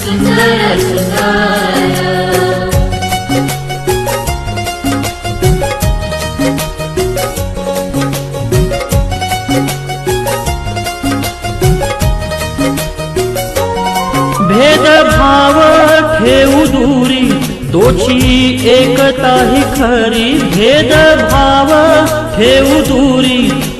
सुंदर सुंदर. भेदभाव ठेवू दूरी दोची एकता ही खरी. भेदभाव ठेवू दूरी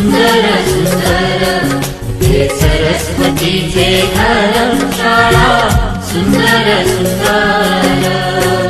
सुन्दर सुन्दर। हे सरस्वती जय धरमशाला सुन्दर सुन्दर।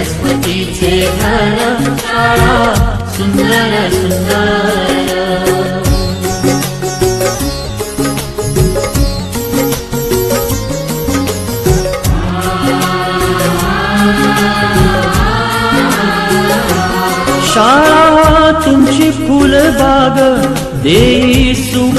सरस्वतीचे घर शाळा सुंदर सुंदर. शाळा तुमची फुलबाग देई सुग